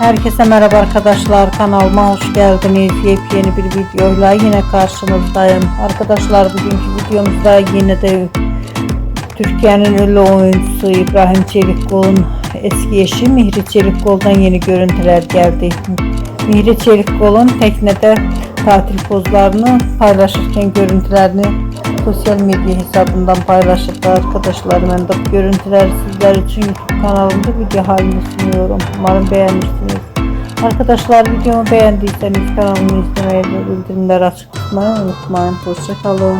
Herkese merhaba arkadaşlar kanalıma hoş geldiniz. Yepyeni bir videoyla yine karşınızdayım. Arkadaşlar bugünkü videomuzda yine de Türkiye'nin ünlü oyuncusu İbrahim Çelikkol'un eski eşi Mihri Çelikkol'dan yeni görüntüler geldi. Mihri Çelikkol'un teknede tatil pozlarını paylaşırken görüntülerini sosyal medya hesabından paylaşırdı arkadaşlar. Ben de bu görüntüleri sizler için YouTube kanalımda video halinde sunuyorum. Umarım beğenirsiniz. Arkadaşlar videomu beğendiyseniz kanalımı izlemeyi ve bildirimleri açık tutmayı unutmayın. Hoşçakalın.